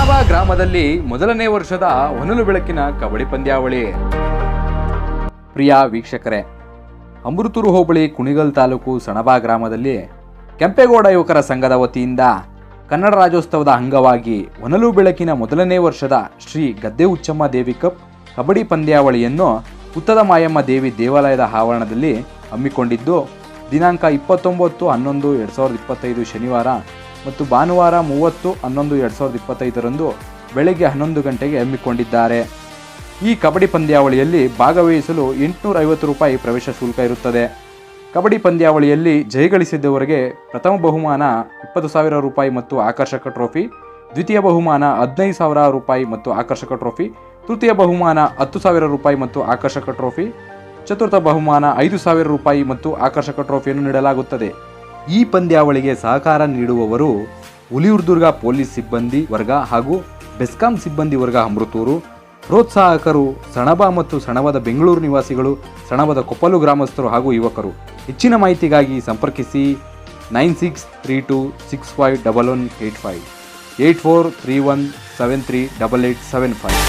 ಸಣಬ ಗ್ರಾಮದಲ್ಲಿ ಮೊದಲನೇ ವರ್ಷದ ಹೊನಲು ಬೆಳಕಿನ ಕಬಡ್ಡಿ ಪಂದ್ಯಾವಳಿ. ಪ್ರಿಯ ವೀಕ್ಷಕರೇ, ಅಮೃತೂರು ಹೋಬಳಿ ಕುಣಿಗಲ್ ತಾಲೂಕು ಸಣಬಾ ಗ್ರಾಮದಲ್ಲಿ ಕೆಂಪೇಗೌಡ ಯುವಕರ ಸಂಘದ ವತಿಯಿಂದ ಕನ್ನಡ ರಾಜ್ಯೋತ್ಸವದ ಅಂಗವಾಗಿ ಹೊನಲು ಬೆಳಕಿನ ಮೊದಲನೇ ವರ್ಷದ ಶ್ರೀ ಗದ್ದೆ ಉಚ್ಚಮ್ಮ ದೇವಿ ಕಪ್ ಕಬಡ್ಡಿ ಪಂದ್ಯಾವಳಿಯನ್ನು ಉತ್ತದ ಮಾಯಮ್ಮ ದೇವಿ ದೇವಾಲಯದ ಆವರಣದಲ್ಲಿ ಹಮ್ಮಿಕೊಂಡಿದ್ದು, ದಿನಾಂಕ ಇಪ್ಪತ್ತೊಂಬತ್ತು ಹನ್ನೊಂದು ಎರಡು ಸಾವಿರದ ಇಪ್ಪತ್ತೈದು ಶನಿವಾರ ಮತ್ತು ಭಾನುವಾರ ಮೂವತ್ತು, ಹನ್ನೊಂದು, ಎರಡು ಸಾವಿರದ ಇಪ್ಪತ್ತೈದರಂದು ಬೆಳಗ್ಗೆ ಹನ್ನೊಂದು ಗಂಟೆಗೆ ಹಮ್ಮಿಕೊಂಡಿದ್ದಾರೆ. ಈ ಕಬಡ್ಡಿ ಪಂದ್ಯಾವಳಿಯಲ್ಲಿ ಭಾಗವಹಿಸಲು ಎಂಟುನೂರ ಐವತ್ತು ರೂಪಾಯಿ ಪ್ರವೇಶ ಶುಲ್ಕ ಇರುತ್ತದೆ. ಕಬಡ್ಡಿ ಪಂದ್ಯಾವಳಿಯಲ್ಲಿ ಜಯಗಳಿಸಿದವರಿಗೆ ಪ್ರಥಮ ಬಹುಮಾನ ಇಪ್ಪತ್ತು ಸಾವಿರ ರೂಪಾಯಿ ಮತ್ತು ಆಕರ್ಷಕ ಟ್ರೋಫಿ, ದ್ವಿತೀಯ ಬಹುಮಾನ ಹದಿನೈದು ಸಾವಿರ ರೂಪಾಯಿ ಮತ್ತು ಆಕರ್ಷಕ ಟ್ರೋಫಿ, ತೃತೀಯ ಬಹುಮಾನ ಹತ್ತು ಸಾವಿರ ರೂಪಾಯಿ ಮತ್ತು ಆಕರ್ಷಕ ಟ್ರೋಫಿ, ಚತುರ್ಥ ಬಹುಮಾನ ಐದು ಸಾವಿರ ರೂಪಾಯಿ ಮತ್ತು ಆಕರ್ಷಕ ಟ್ರೋಫಿಯನ್ನು ನೀಡಲಾಗುತ್ತದೆ. ಈ ಪಂದ್ಯಾವಳಿಗೆ ಸಹಕಾರ ನೀಡುವವರು ಹುಲಿಯೂರ್ದುರ್ಗ ಪೊಲೀಸ್ ಸಿಬ್ಬಂದಿ ವರ್ಗ ಹಾಗೂ ಬೆಸ್ಕಾಂ ಸಿಬ್ಬಂದಿ ವರ್ಗ ಅಮೃತೂರು. ಪ್ರೋತ್ಸಾಹಕರು ಸಣಬ ಮತ್ತು ಸಣಬದ ಬೆಂಗಳೂರು ನಿವಾಸಿಗಳು, ಸಣಬದ ಕೊಪ್ಪಲು ಗ್ರಾಮಸ್ಥರು ಹಾಗೂ ಯುವಕರು. ಹೆಚ್ಚಿನ ಮಾಹಿತಿಗಾಗಿ ಸಂಪರ್ಕಿಸಿ nine six three two six five double one eight five. Eight four three one seven three double eight seven five.